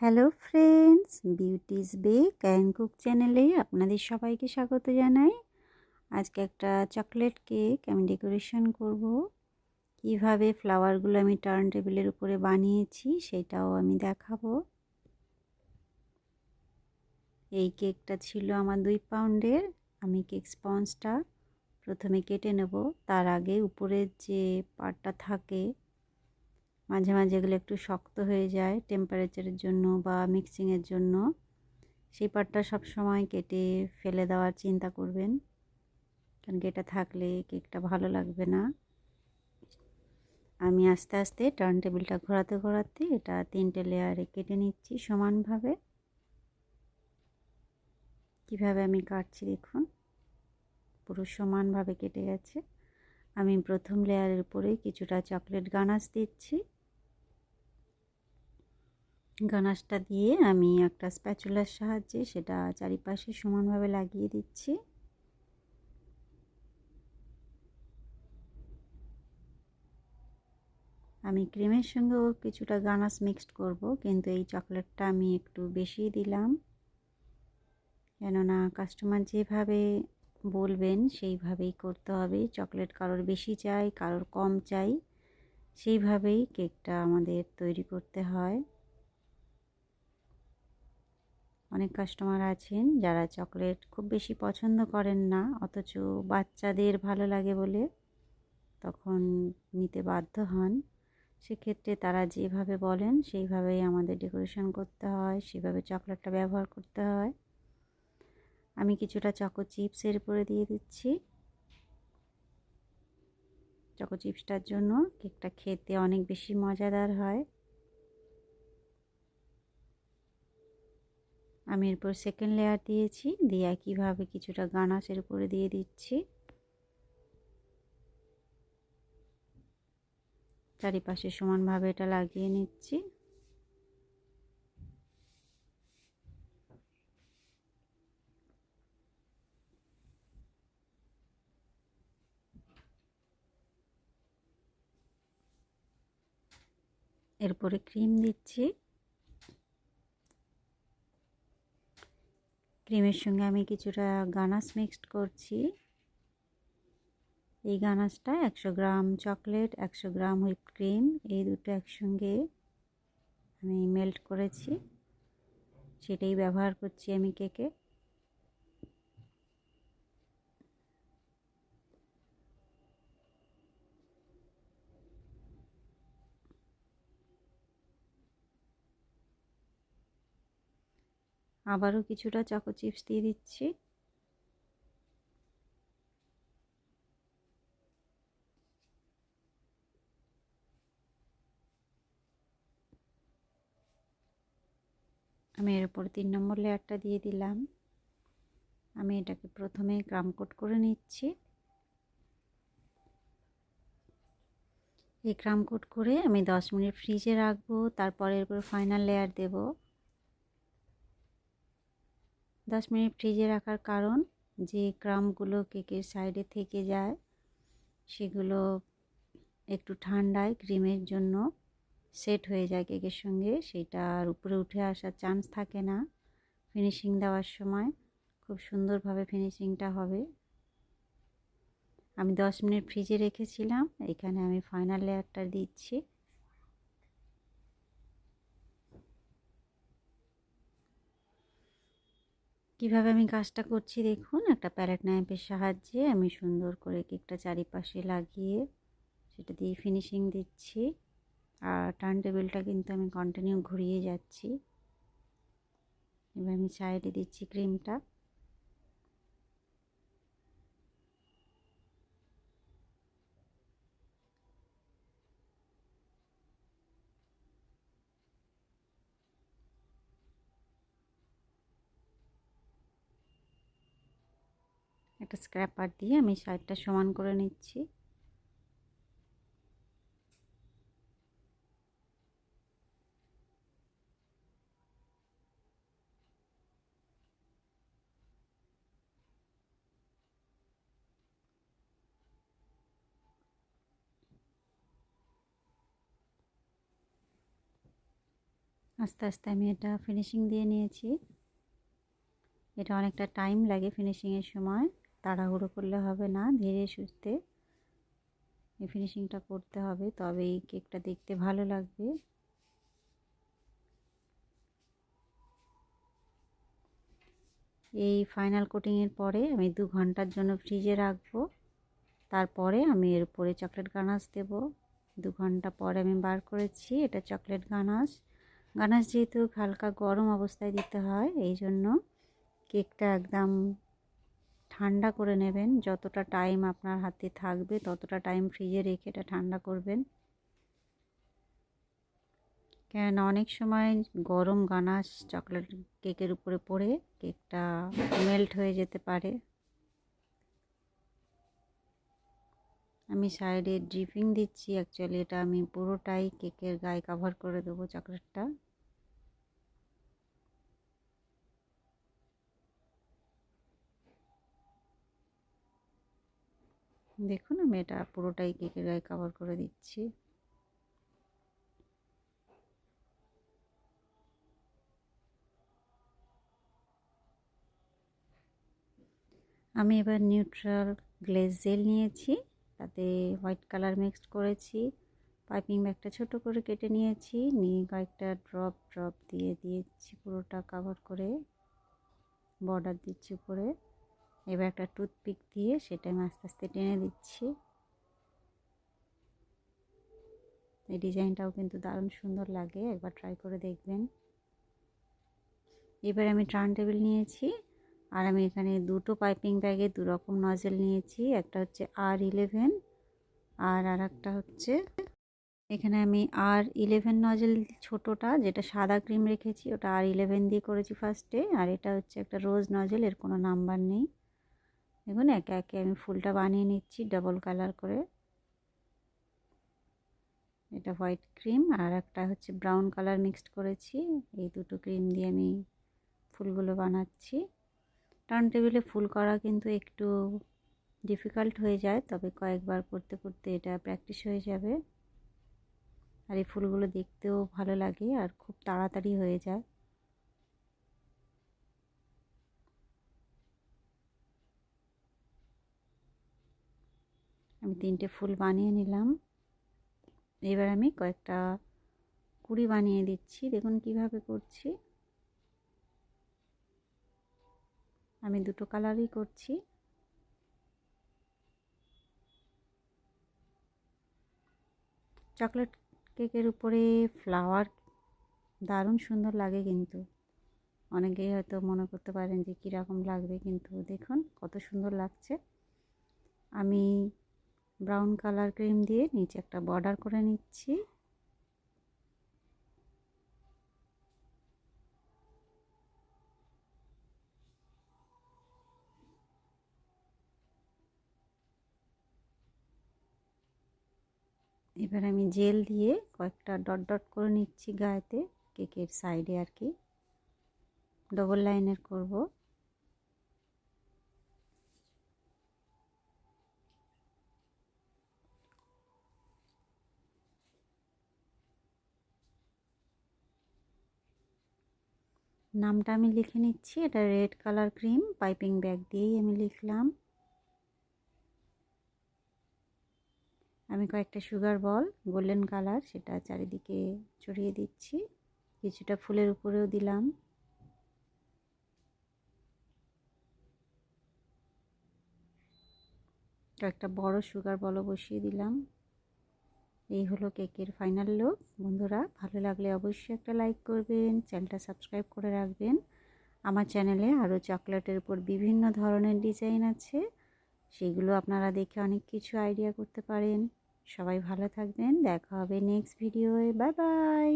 Hello friends, Beauty's Bake and Cook চ্যানেলে আপনাদের সবাইকে স্বাগত জানাই। আজকে একটা চকলেট কেক আমি ডেকোরেশন করব। কীভাবে ফ্লাওয়ারগুলো আমি টার্ন টেবিলের উপরে বানিয়েছি সেটাও আমি দেখাবো। এই কেকটা ছিল আমার দুই পাউন্ডের, আমি কেক স্পঞ্জটা প্রথমে কেটে নেব। তার আগে উপরের যে পার্টটা থাকে মাঝে মাঝে এগুলো একটু শক্ত হয়ে যায় টেম্পারেচারের জন্য বা মিক্সিংয়ের জন্য। সেই পাটটা সব সময় কেটে ফেলে দেওয়ার চিন্তা করবেন। কারণ এটা থাকলে কেকটা ভালো লাগবে না। আমি আস্তে আস্তে টার্ন টেবিলটা ঘোরাতে ঘোরাতে এটা তিনটে লেয়ারে কেটে নিচ্ছি সমানভাবে। কীভাবে আমি কাটছি দেখুন। পুরো সমানভাবে কেটে গেছে। আমি প্রথম লেয়ারের উপরে কিছুটা চকলেট গানাস দিচ্ছি। গানাশটা দিয়ে আমি একটা স্প্যাচুলার সাহায্যে সেটা চারিপাশে সমানভাবে লাগিয়ে দিচ্ছি। আমি ক্রিমের সঙ্গেও কিছুটা গানাস মিক্সড করব, কিন্তু এই চকলেটটা আমি একটু বেশি দিলাম। কেননা কাস্টমার যেভাবে বলবেন, সেইভাবেই করতে হবে। চকলেট কারোর বেশি চাই, কারোর কম চাই, সেইভাবেই কেকটা আমাদের তৈরি করতে হয়। অনেক কাস্টমার আছেন যারা চকলেট খুব বেশি পছন্দ করেন না, অথচ বাচ্চাদের ভালো লাগে বলে তখন নিতে বাধ্য হন। সেক্ষেত্রে তারা যেভাবে বলেন, সেইভাবেই আমাদের ডেকোরেশন করতে হয়, সেভাবে চকলেটটা ব্যবহার করতে হয়। আমি কিছুটা চকো চিপসের উপরে দিয়ে দিচ্ছি। চকো চিপসটার জন্য কেকটা খেতে অনেক বেশি মজাদার হয়। আমি এরপর সেকেন্ড লেয়ার দিয়েছি, দিয়ে একইভাবে কিছুটা গানাসের উপরে দিয়ে দিচ্ছি। চারিপাশে সমানভাবে এটা লাগিয়ে নিচ্ছি। এরপরে ক্রিম দিচ্ছি। ক্রিমের সঙ্গে আমি কিছুটা গানাস মিক্সড করছি। এই গানাসটা একশো গ্রাম চকলেট একশো গ্রাম হুইপ ক্রিম এই দুটো একসঙ্গে আমি মেল্ট করেছি। সেটাই ব্যবহার করছি আমি কেকে আবারও কিছুটা চকো চিপস দিয়ে দিচ্ছি। আমি এর উপর তিন নম্বর লেয়ারটা দিয়ে দিলাম। আমি এটাকে প্রথমে ক্রাম কোট করে নিচ্ছি। এই ক্রাম কোট করে আমি দশ মিনিট ফ্রিজে রাখব, তারপরে এরপর ফাইনাল লেয়ার দেবো। দশ মিনিট ফ্রিজে রাখার কারণ যে ক্রামগুলো কেকের সাইডে থেকে যায়, সেগুলো একটু ঠান্ডায় ক্রিমের জন্য সেট হয়ে যায় কেকের সঙ্গে। সেটা আর উপরে উঠে আসার চান্স থাকে না ফিনিশিং দেওয়ার সময়। খুব সুন্দরভাবে ফিনিশিংটা হবে। আমি দশ মিনিট ফ্রিজে রেখেছিলাম, এখানে আমি ফাইনাল লেয়ারটা দিচ্ছি। কীভাবে আমি কাজটা করছি দেখুন, একটা প্যালেট নাইফের সাহায্যে আমি সুন্দর করে কেকটা চারিপাশে লাগিয়ে সেটা দিয়ে ফিনিশিং দিচ্ছি। আর টার্ন টেবিলটা কিন্তু আমি কন্টিনিউ ঘুরিয়ে যাচ্ছি। এবার আমি সাইডে দিচ্ছি ক্রিমটা। একটা স্ক্র্যাপার দিয়ে আমি সাইডটা সমান করে নিচ্ছি। আস্তে আস্তে আমি এটা ফিনিশিং দিয়ে নিয়েছি। এটা অনেকটা টাইম লাগে ফিনিশিংয়ের সময়। তাড়াহুড়ো করলে হবে না, ধীরে সুস্থে ফিনিশিংটা করতে হবে তবে এই কেকটা দেখতে ভালো লাগবে। এই ফাইনাল কোটিংয়ের পরে আমি দু ঘণ্টার জন্য ফ্রিজে রাখব, তারপরে আমি এর উপরে চকলেট গানাশ দেব। দু ঘণ্টা পরে আমি বার করেছি, এটা চকলেট গানাশ। গানাশ যেহেতু হালকা গরম অবস্থায় দিতে হয় এই জন্য কেকটা একদম ঠান্ডা করে নেবেন। যতটা টাইম আপনার হাতে থাকবে, ততটা টাইম ফ্রিজে রেখে এটা ঠান্ডা করবেন। কেননা অনেক সময় গরম গানাশ চকলেট কেকের উপরে পড়ে কেকটা মেল্ট হয়ে যেতে পারে। আমি সাইডে ড্রিপিং দিচ্ছি। অ্যাকচুয়ালি এটা আমি পুরোটাই কেকের গায়ে কাভার করে দেবো চকলেটটা দেখুন, আমি এটা পুরোটাই কেকের গায়ে কাভার করে দিচ্ছি। আমি এবার নিউট্রাল গ্লেজ জেল নিয়েছি, তাতে হোয়াইট কালার মিক্সড করেছি। পাইপিং ব্যাগটা ছোট করে কেটে নিয়েছি, নিয়ে কয়েকটা ড্রপ ড্রপ দিয়ে দিয়েছি পুরোটা কাভার করে বর্ডার দিচ্ছি উপরে। এবার একটা টুথপিক দিয়ে সেটা আমি আস্তে আস্তে টেনে দিচ্ছি। এই ডিজাইনটাও কিন্তু দারুণ সুন্দর লাগে, একবার ট্রাই করে দেখবেন। এবার আমি ট্রান টেবিল নিয়েছি আর আমি এখানে দুটো পাইপিং ব্যাগে দু রকম নজেল নিয়েছি, একটা হচ্ছে আর ইলেভেন আর আর একটা হচ্ছে এখানে আমি আর ইলেভেন নজেল ছোটোটা যেটা সাদা ক্রিম রেখেছি, ওটা আর ইলেভেন দিয়ে করেছি ফার্স্টে আর এটা হচ্ছে একটা রোজ নজেল এর কোনো নাম্বার নেই। দেখুন, একে একে আমি ফুলটা বানিয়ে নিচ্ছি ডাবল কালার করে। এটা হোয়াইট ক্রিম আর একটা হচ্ছে ব্রাউন কালার মিক্সড করেছি। এই দুটো ক্রিম দিয়ে আমি ফুলগুলো বানাচ্ছি। টার্ন টেবিলে ফুল করা কিন্তু একটু ডিফিকাল্ট হয়ে যায়, তবে কয়েকবার করতে করতে এটা প্র্যাকটিস হয়ে যাবে। আর এই ফুলগুলো দেখতেও ভালো লাগে আর খুব তাড়াতাড়ি হয়ে যায়। আমি তিনটে ফুল বানিয়ে নিলাম। এবার আমি কয়েকটা কুড়ি বানিয়ে দিচ্ছি। দেখুন কীভাবে করছি। আমি দুটো কালারই করছি। চকলেট কেকের উপরে ফ্লাওয়ার দারুণ সুন্দর লাগে কিন্তু। অনেকেই হয়তো মনে করতে পারেন যে কীরকম লাগবে, কিন্তু দেখুন কত সুন্দর লাগছে। আমি ব্রাউন কালার ক্রিম দিয়ে নিচে একটা বর্ডার করে নিচ্ছি। এবার আমি জেল দিয়ে কয়েকটা ডট ডট করে নিচ্ছি গায়েতে কেকের সাইডে আর কি। ডবল লাইনের করব। নামটা আমি লিখে নিচ্ছি। এটা red colour cream, piping bag দিয়েই আমি লিখলাম। আমি কয়েকটা সুগার বল, গোল্ডেন কালার, সেটা চারিদিকে ছড়িয়ে দিচ্ছি। কিছুটা ফুলের উপরেও দিলাম। কয়েকটা বড় সুগার বলও বসিয়ে দিলাম। এই হলো কেকের ফাইনাল লুক বন্ধুরা, ভালো লাগলে অবশ্যই একটা লাইক করবেন চ্যানেলটা সাবস্ক্রাইব করে রাখবেন। আমার চ্যানেলে আরও চকলেটের উপর বিভিন্ন ধরনের ডিজাইন আছে। সেগুলো আপনারা দেখে অনেক কিছু আইডিয়া করতে পারেন। সবাই ভালো থাকবেন, দেখা হবে নেক্সট ভিডিওয়ে বাই বাই